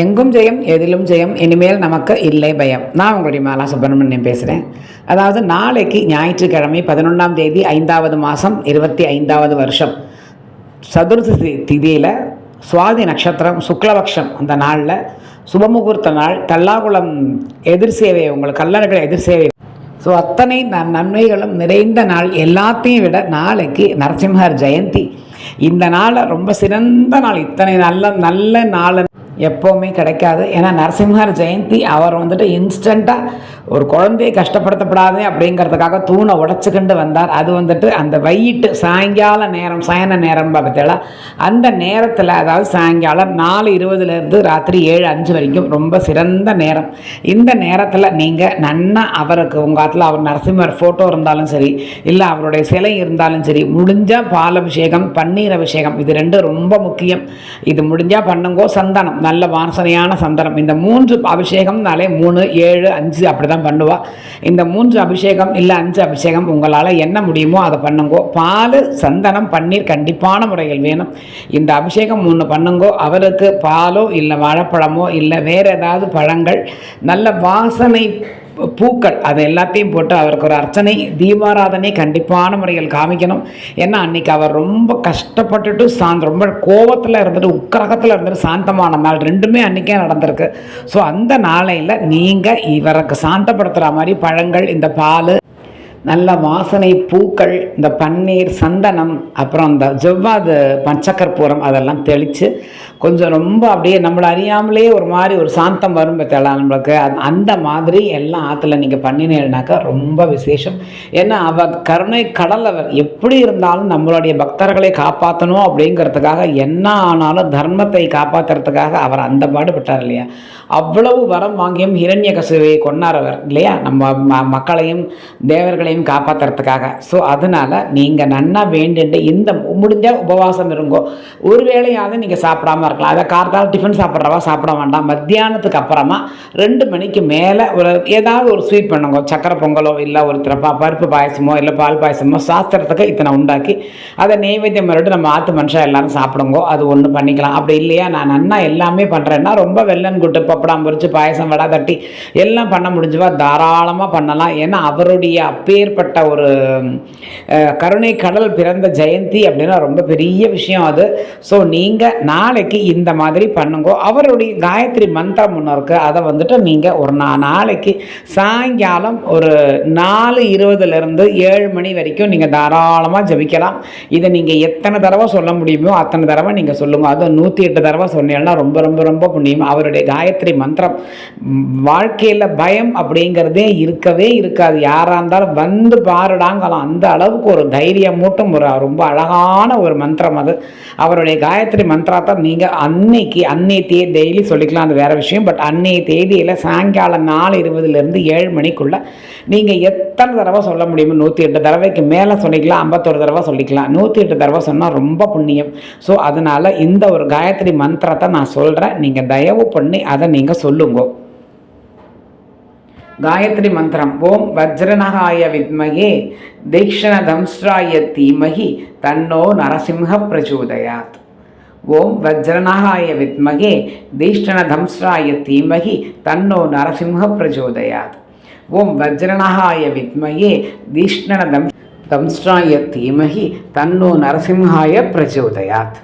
எங்கும் ஜெயம் எதிலும் ஜெயம் இனிமேல் நமக்கு இல்லை பயம். நான் உங்களுடைய மாலா சுப்பிரமணியம் பேசுகிறேன் அதாவது நாளைக்கு ஞாயிற்றுக்கிழமை பதினொன்றாம் தேதி ஐந்தாவது மாதம் இருபத்தி ஐந்தாவது வருஷம். சதுர்த்தி திதியில் சுவாதி நட்சத்திரம் சுக்லபக்ஷம் அந்த நாளில் சுபமுகூர்த்த நாள் தல்லாகுளம் எதிர் சேவை உங்களுக்கு கல்லறைகள் எதிர் சேவை. ஸோ அத்தனை ந நன்மைகளும் நிறைந்த நாள். எல்லாத்தையும் விட நாளைக்கு நரசிம்ஹர் ஜெயந்தி. இந்த நாளை ரொம்ப சிறந்த நாள். இத்தனை நல்ல நல்ல நாள் எப்போவுமே கிடைக்காது. ஏன்னா நரசிம்ஹர் ஜெயந்தி அவர் வந்துட்டு இன்ஸ்டண்ட்டாக ஒரு குழந்தையை கஷ்டப்படுத்தப்படாது அப்படிங்கிறதுக்காக தூணை உடச்சிக்கிண்டு வந்தார். அது வந்துட்டு அந்த வையிட்டு சாயங்கால நேரம் சாயன நேரம் பார்த்தீங்களா அந்த நேரத்தில் அதாவது சாயங்காலம் நாலு இருபதுலேருந்து ராத்திரி ஏழு அஞ்சு வரைக்கும் ரொம்ப சிறந்த நேரம். இந்த நேரத்தில் நீங்கள் நன்னா அவருக்கு உங்கள் காலத்தில் அவர் நரசிம்மர் ஃபோட்டோ இருந்தாலும் சரி இல்லை அவருடைய சிலை இருந்தாலும் சரி முடிஞ்சால் பால் அபிஷேகம் பன்னீர் அபிஷேகம் இது ரெண்டும் ரொம்ப முக்கியம். இது முடிஞ்சால் பண்ணுங்கோ சந்தனம். நல்ல வாசனையான சந்தனம். இந்த மூன்று அபிஷேகம்னாலே மூணு ஏழு அஞ்சு அப்படி தான் பண்ணுவா. இந்த மூன்று அபிஷேகம் இல்லை அஞ்சு அபிஷேகம் உங்களால் என்ன முடியுமோ அதை பண்ணுங்கோ. பால் சந்தனம் பன்னீர் கண்டிப்பான முறையில் வேணும். இந்த அபிஷேகம் ஒன்று பண்ணுங்கோ. அவருக்கு பாலோ இல்லை வாழைப்பழமோ இல்லை வேறு ஏதாவது பழங்கள் நல்ல வாசனை பூக்கள் அது எல்லாத்தையும் போட்டு அவருக்கு ஒரு அர்ச்சனை தீபாராதனை கண்டிப்பான முறையில் காமிக்கணும். ஏன்னா அன்னைக்கு அவர் ரொம்ப கஷ்டப்பட்டுட்டு சாந்த் ரொம்ப கோபத்தில் இருந்துட்டு உக்கரகத்தில் இருந்துட்டு சாந்தமான நாள் ரெண்டுமே அன்றைக்கே நடந்திருக்கு. ஸோ அந்த நாளையில் நீங்கள் இவருக்கு சாந்தப்படுத்துகிற மாதிரி பழங்கள் இந்த பால் நல்ல வாசனை பூக்கள் இந்த பன்னீர் சந்தனம் அப்புறம் இந்த ஜவ்வாது பச்சக்கற்பூரம் அதெல்லாம் தெளித்து கொஞ்சம் ரொம்ப அப்படியே நம்மளை அறியாமலே ஒரு மாதிரி ஒரு சாந்தம் வரும் பார்த்தா நம்மளுக்கு. அந்த- மாதிரி எல்லாம் ஆற்றுல நீங்கள் பண்ணினீங்கனாக்கா ரொம்ப விசேஷம். ஏன்னா அவர் கருணை கடல் அவர் எப்படி இருந்தாலும் நம்மளுடைய பக்தர்களை காப்பாற்றணும் அப்படிங்கிறதுக்காக என்ன ஆனாலும் தர்மத்தை காப்பாற்றுறதுக்காக அவர் அந்த பாடுபட்டார் இல்லையா? அவ்வளவு வரம் வாங்கியும் இரண்ய கசுவை கொண்டார் அவர் இல்லையா? நம்ம ம- மக்களையும் தேவர்களையும் காப்பாற்றுறதுக்காக ஸோ அதனால் நீங்கள் நன்னா வேண்டுண்டு இந்த முடிஞ்சால் உபவாசம் இருங்கோ. ஒரு வேளையாவது நீங்கள் சாப்பிடாம இருக்கலாம். அதை கார்த்தால் டிஃபன் சாப்பிட்றவா சாப்பிட வேண்டாம். மத்தியானத்துக்கு அப்புறமா ரெண்டு மணிக்கு மேலே ஒரு ஏதாவது ஒரு ஸ்வீட் பண்ணுங்க. சக்கரை பொங்கலோ இல்லை ஒரு திரப்பா பருப்பு பாயசமோ இல்லை பால் பாயசமோ சாஸ்திரத்துக்கு இத்தனை உண்டாக்கி அதை நெய்வேத்தியம் மறுபடியும் நம்ம ஆற்று மனுஷன் எல்லாரும் சாப்பிடுங்கோ. அது ஒன்று பண்ணிக்கலாம். அப்படி இல்லையா? நான் நன்னா எல்லாமே பண்ணுறேன்னா ரொம்ப வெள்ளன் குட்டு பப்படாம் பொரிச்சு பாயசம் வடை தட்டி எல்லாம் பண்ண முடிஞ்சுவா? தாராளமாக பண்ணலாம். ஏன்னா அவருடைய அப்பே அப்பேற்பட்ட ஒரு கருணை கடல் பிறந்த ஜெயந்தி அப்படின்னா ரொம்ப பெரிய விஷயம் அது. ஸோ நீங்கள் நாளைக்கு இந்த மாதிரி பண்ணுங்க. அவருடைய காயத்ரி மந்திரம் ஒன்று இருக்குது அதை வந்துட்டு நீங்கள் ஒரு நா நாளைக்கு சாயங்காலம் ஒரு நாலு இருபதுலேருந்து ஏழு மணி வரைக்கும் நீங்கள் தாராளமாக ஜபிக்கலாம். இதை நீங்கள் எத்தனை தடவை சொல்ல முடியுமோ அத்தனை தடவை நீங்கள் சொல்லுங்கள் அதுவும் நூற்றி எட்டு தடவை சொன்னீங்கன்னா ரொம்ப ரொம்ப ரொம்ப புண்ணியம். அவருடைய காயத்ரி மந்திரம். வாழ்க்கையில் பயம் அப்படிங்கிறதே இருக்கவே இருக்காது. யாராக இருந்தாலும் வந்து வந்து பாருடாங்கலாம். அந்த அளவுக்கு ஒரு தைரியம் மூட்டும் ஒரு ரொம்ப அழகான ஒரு மந்திரம் அது. அவருடைய காயத்ரி மந்திரத்தை நீங்கள் அன்னைக்கு அன்னை தேதி டெய்லி சொல்லிக்கலாம் அது வேறு விஷயம். பட் அன்னைய தேதியில் சாயங்காலம் நாலு இருபதுலேருந்து ஏழு மணிக்குள்ளே நீங்கள் எத்தனை தடவை சொல்ல முடியுமோ நூற்றி எட்டு தடவைக்கு மேலே சொல்லிக்கலாம் ஐம்பத்தொரு தடவை சொல்லிக்கலாம். நூற்றி எட்டு தடவை சொன்னால் ரொம்ப புண்ணியம். ஸோ அதனால் இந்த ஒரு காயத்ரி மந்திரத்தை நான் சொல்கிறேன் நீங்கள் தயவு பண்ணி அதை நீங்கள் சொல்லுங்க. காயத்ரி மந்திரம். ஓம் வஜ்ரநகாய வித்மகே தீக்ஷண தம்ஸ்ராய தீமகி தன்னோ நரசிம்ஹ பிரச்சோதயாத். ஓம் வஜ்ரநகாய வித்மகே தீக்ஷண தம்ஸ்ராய தீமகி தன்னோ நரசிம்ஹ பிரச்சோதயாத். ஓம் வஜ்ரநகாய வித்மகே தீக்ஷ்ண தம் தம்ஸ்ராய தீமகி தன்னோ நரசிம்ஹாய பிரச்சோதயாத்.